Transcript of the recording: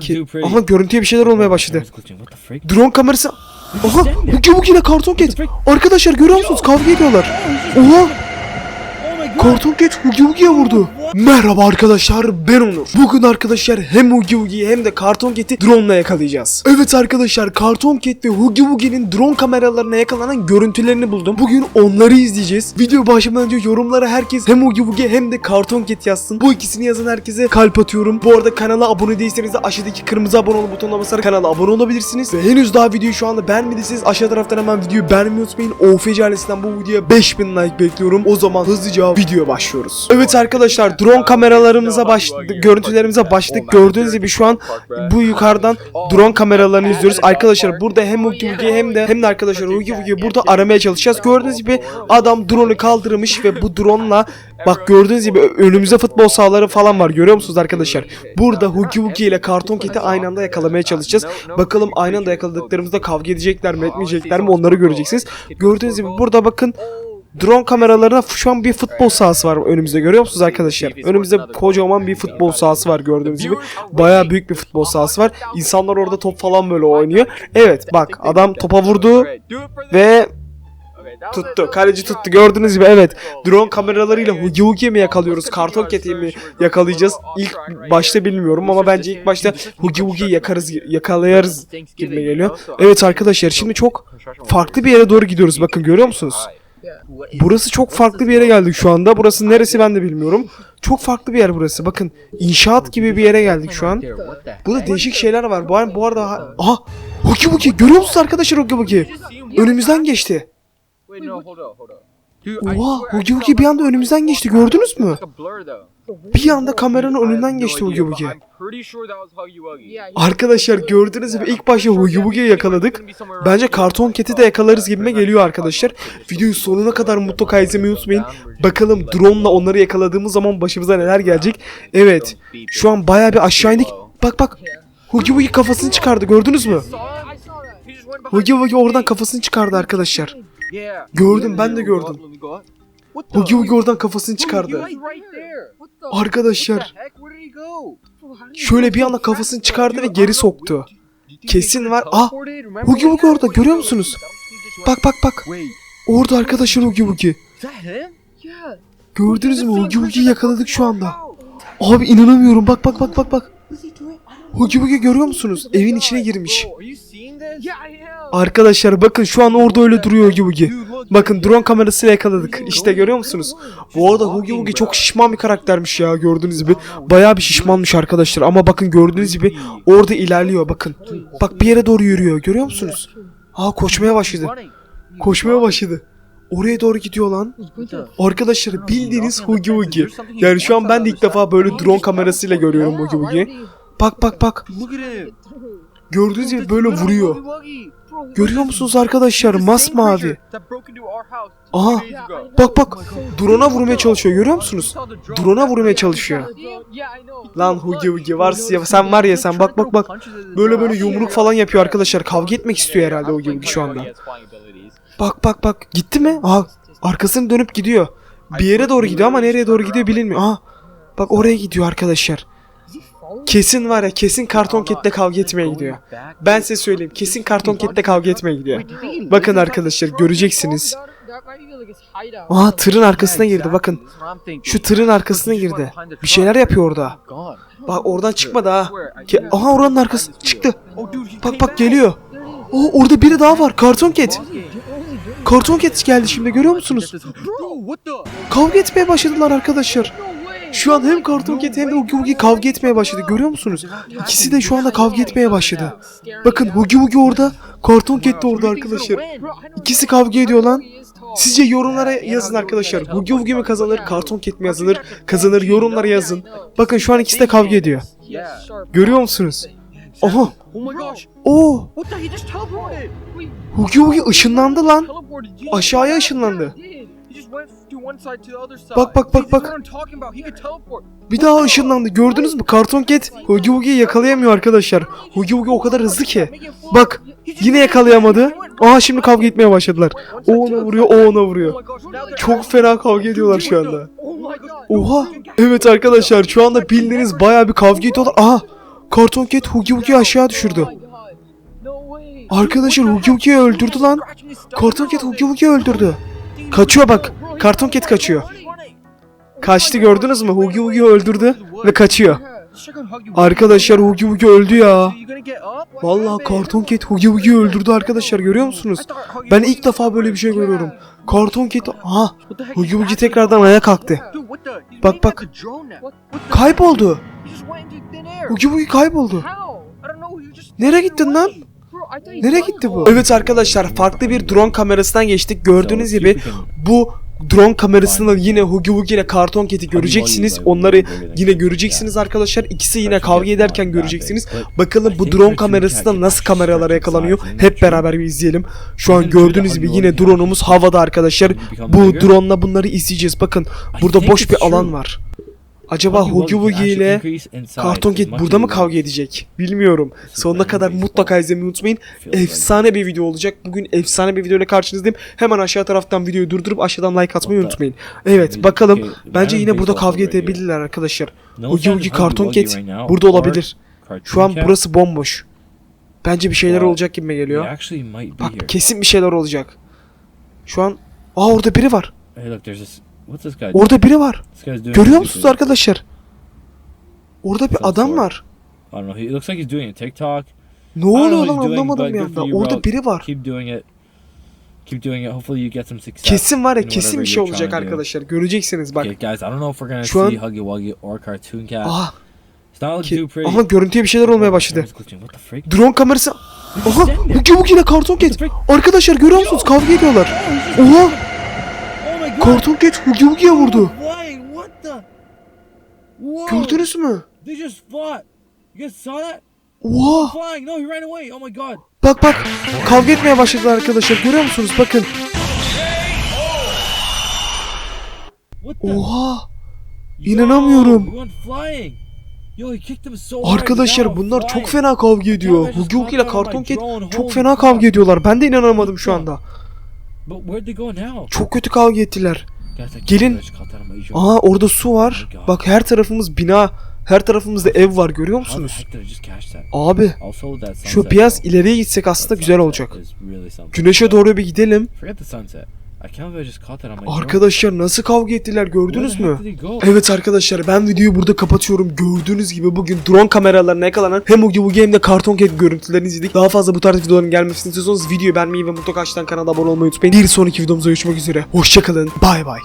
Ki-. Aha görüntüye bir şeyler olmaya başladı. Drone kamerası. Aha Hugi Hugi ile Karton Cat. Arkadaşlar görüyor musunuz? Kavga ediyorlar. Oha Oh. Karton Cat Hugi Hugi'ye vurdu. Merhaba arkadaşlar ben Onur. Bugün arkadaşlar hem Hugi Hugi'yi hem de Karton Cat'i drone ile yakalayacağız. Evet arkadaşlar Karton Cat ve Hugi Hugi'nin drone kameralarına yakalanan görüntülerini buldum. Bugün onları izleyeceğiz. Video başlamadan önce yorumlara herkes hem Hugi Hugi hem de Karton Cat yazsın. Bu ikisini yazan herkese kalp atıyorum. Bu arada kanala abone değilseniz de aşağıdaki kırmızı abone ol butonuna basarak kanala abone olabilirsiniz. Ve henüz daha videoyu şu anda beğenmediyseniz aşağı taraftan hemen videoyu beğenmeyi unutmayın. OFC ailesinden bu videoya 5000 like bekliyorum. O zaman hızlıca videoya başlıyoruz. Evet arkadaşlar drone kameralarımıza başladık. Görüntülerimize başladık. Gördüğünüz gibi şu an bu yukarıdan drone kameralarını izliyoruz. Arkadaşlar burada hem Hugi Hugi hem de hem de arkadaşlar Hugi Hugi burada aramaya çalışacağız. Gördüğünüz gibi adam drone'u kaldırmış ve bu drone'la bak gördüğünüz gibi önümüzde futbol sahaları falan var. Görüyor musunuz arkadaşlar? Burada Hugi Hugi ile Karton Cat'i aynı anda yakalamaya çalışacağız. Bakalım aynı anda yakaladıklarımızda kavga edecekler mi etmeyecekler mi onları göreceksiniz. Gördüğünüz gibi burada bakın Drone kameralarına şu an bir futbol sahası var önümüzde görüyor musunuz arkadaşlar? Önümüzde kocaman bir futbol sahası var gördüğünüz gibi. Bayağı büyük bir futbol sahası var. İnsanlar orada top falan böyle oynuyor. Evet bak adam topa vurdu ve tuttu. Kaleci tuttu. Gördüğünüz gibi evet. Drone kameralarıyla Hugi mi yakalıyoruz? Karton Cat'i mi yakalayacağız? İlk başta bilmiyorum ama bence ilk başta Hugi Hugi'yi yakarız, yakalayarız gibi geliyor. Evet arkadaşlar şimdi çok farklı bir yere doğru gidiyoruz. Bakın görüyor musunuz? Burası çok farklı bir yere geldik şu anda. Burası neresi ben de bilmiyorum. Çok farklı bir yer burası. Bakın inşaat gibi bir yere geldik şu an. Burada değişik şeyler var. Bu, bu arada... ha- Aha! Hugi Hugi! Görüyor musunuz arkadaşlar Hugi Hugi? Önümüzden geçti. Oha! Hugi Hugi bir anda önümüzden geçti. Gördünüz mü? Bir anda kameranın önünden geçti Hugi Hugi. Arkadaşlar gördüğünüz gibi ilk başta Hugi Hugi'yi yakaladık. Bence karton keti de yakalarız gibime geliyor arkadaşlar. Videoyu sonuna kadar mutlaka izlemeyi unutmayın. Bakalım drone'la onları yakaladığımız zaman başımıza neler gelecek. Evet. Şu an bayağı bir aşağı indik. Bak bak. Hugi Hugi kafasını çıkardı gördünüz mü? Hugi Hugi oradan kafasını çıkardı arkadaşlar. Gördüm, ben de gördüm. Hugi Hugi oradan kafasını çıkardı. Arkadaşlar şöyle bir anda kafasını çıkardı ve geri soktu. Kesin var. Ah! Hugi Hugi orada görüyor musunuz? Bak bak bak. Orada arkadaşlar Hugi Hugi. Gördünüz mü Hugi Hugi'yi yakaladık şu anda. Abi inanamıyorum bak bak bak bak bak. Hugi Hugi görüyor musunuz? Evin içine girmiş. Arkadaşlar bakın şu an orada öyle duruyor Hugi. Bakın drone kamerasıyla yakaladık. İşte görüyor musunuz? Bu arada Hugi Hugi çok şişman bir karaktermiş ya gördüğünüz gibi. Bayağı bir şişmanmış arkadaşlar ama bakın gördüğünüz gibi orada ilerliyor bakın. Bak bir yere doğru yürüyor görüyor musunuz? Aa koşmaya başladı. Koşmaya başladı. Oraya doğru gidiyor lan. Arkadaşlar bildiğiniz Hugi Hugi. Yani şu an ben de ilk defa böyle drone kamerasıyla görüyorum Hugi Hugi. Bak bak bak. Gördüğünüz gibi böyle vuruyor. Görüyor musunuz arkadaşlar masmavi. Aha bak bak drone'a vurmaya çalışıyor görüyor musunuz? Drone'a vurmaya çalışıyor. Lan Hugi Hugi var ya sen var ya sen bak bak bak. Böyle böyle yumruk falan yapıyor arkadaşlar. Kavga etmek istiyor herhalde Hugi Hugi şu anda. Bak bak bak gitti mi? Aha arkasını dönüp gidiyor. Bir yere doğru gidiyor ama nereye doğru gidiyor bilinmiyor. Aha bak oraya gidiyor arkadaşlar. Kesin var ya kesin karton ketle kavga etmeye gidiyor. Ben size söyleyeyim kesin karton ketle kavga etmeye gidiyor. Bakın arkadaşlar göreceksiniz. Aha tırın arkasına girdi bakın. Şu tırın arkasına girdi. Bir şeyler yapıyor orada. Bak oradan çıkmadı ha. Ke- Aha oranın arkası çıktı. Bak bak geliyor. Oo orada biri daha var. Karton ket. Karton ket geldi şimdi görüyor musunuz? Kavga etmeye başladılar arkadaşlar. Şu an hem Karton Cat hem de Hugi Hugi kavga etmeye başladı. Görüyor musunuz? İkisi de şu anda kavga etmeye başladı. Bakın Hugi Hugi orada, Karton Cat de orada arkadaşlar. İkisi kavga ediyor lan. Sizce yorumlara yazın arkadaşlar. Hugi Hugi mi kazanır, Karton Cat mi yazılır? Kazanır yorumlara yazın. Bakın şu an ikisi de kavga ediyor. Görüyor musunuz? Oh gosh! Oo. Hugi Hugi ışınlandı lan. Aşağıya ışınlandı. Bak, bak, bak, bak. Bir daha ışınlandı. Gördünüz mü? Karton Cat Hugi Hugi'yi yakalayamıyor arkadaşlar. Hugi Hugi o kadar hızlı ki. Bak yine yakalayamadı. Aa şimdi kavga etmeye başladılar. O ona vuruyor, o ona vuruyor. Çok fena kavga ediyorlar şu anda. Oh. Oha. Evet arkadaşlar şu anda bildiğiniz bayağı bir kavga ediyorlar. Aha. Karton Cat Hugi Wugi'yi aşağı düşürdü. Arkadaşlar heck? Wugi'yi öldürdü lan. Karton Cat out. Hugi Wugi'yi öldürdü. Kaçıyor bak. Karton Cat kaçıyor. Kaçtı gördünüz mü? Hugi Wugi'yi öldürdü ve kaçıyor. Arkadaşlar Hugi Wugi öldü ya. Vallahi? Karton Cat Hugi Wugi'yi öldürdü arkadaşlar görüyor musunuz? Ben ilk defa böyle bir şey görüyorum. Karton Cat... Aha Hugi happening? tekrardan ayağa kalktı. Bak, bak. Kayboldu. Hugi Wugi kayboldu. Nereye gittin lan? Nereye gitti bu? Evet arkadaşlar farklı bir drone kamerasından geçtik. Gördüğünüz gibi bu drone kamerasında yine Hugi Wugi ile Karton Cat'i göreceksiniz. Onları yine göreceksiniz arkadaşlar. İkisi yine kavga ederken göreceksiniz. Bakalım bu drone kamerasında nasıl kameralara yakalanıyor. Hep beraber bir izleyelim. Şu an gördüğünüz gibi yine drone'umuz havada arkadaşlar. Bu drone'la bunları izleyeceğiz. Bakın burada boş bir alan var. Acaba Hugi Wugi ile Karton Cat burada mı kavga edecek? Bilmiyorum. Sonuna kadar mutlaka izlemeyi unutmayın. Efsane bir video olacak. Bugün efsane bir video ile karşınızdayım. Hemen aşağı taraftan videoyu durdurup aşağıdan like atmayı unutmayın. Evet bakalım. Bence yine burada kavga edebilirler arkadaşlar. Hugi Wugi Karton Cat burada olabilir. Şu an burası bomboş. Bence bir şeyler olacak gibi geliyor. Bak kesin bir şeyler olacak. Şu an... Aa orada biri var. Hey look, there's this. What's this guy? Orada biri var. This guy's doing. Görüyor something musunuz to- arkadaşlar? Orada bir adam var. I don't know. He looks like he's doing a TikTok. Ne I don't oluyor know lan what he's doing, anlamadım but bir good anda. for you, Orada biri var. Keep doing it. Keep doing it. Hopefully you get some success. Kesin var ya in kesin whatever bir şey you're olacak trying to do. arkadaşlar. Göreceksiniz bak. Okay, guys, I don't know if we're gonna Şu an- see Huggy Wuggy or Cartoon Cat. Aa, It's not ki- looking too pretty. ama görüntüye bir şeyler olmaya başladı. What the? Drone kamerası. Aha Hugi Wugi ile Karton Cat. Arkadaşlar görüyor musunuz? Kavga ediyorlar. Oha Oh! Karton Cat Hugi Wugi'ye vurdu. Why? What the? Whoa! Gördünüz mü? They just fought. You guys saw that? Oha. Flying. No, he ran away. Oh my god. Bak bak. Kavga etmeye başladılar arkadaşlar. Görüyor musunuz? Bakın. Oha. Yo, İnanamıyorum. Arkadaşlar bunlar çok fena kavga ediyor. Hugi Wugi ile Karton Cat çok fena kavga ediyorlar. Ben de inanamadım şu anda. But where'd they go now? Çok kötü kavga ettiler. Gelin. Aa orada su var. Bak her tarafımız bina. Her tarafımızda ev var görüyor musunuz? Abi şu biraz ileriye gitsek aslında güzel olacak. Güneşe doğru bir gidelim. Forget the sunset. I can't believe I just caught that on my jaw. Arkadaşlar nasıl kavga ettiler Where gördünüz the mü? heck did he go? Evet arkadaşlar ben videoyu burada kapatıyorum. Gördüğünüz gibi bugün drone kameralarına yakalanan hem Hugi Wugi hem de Karton Cat görüntülerini izledik. Daha fazla bu tarz videoların gelmesini istiyorsanız videoyu beğenmeyi ve mutlaka açtan kanala abone olmayı unutmayın. Bir sonraki videomuzda görüşmek üzere. Hoşçakalın. Bay bay.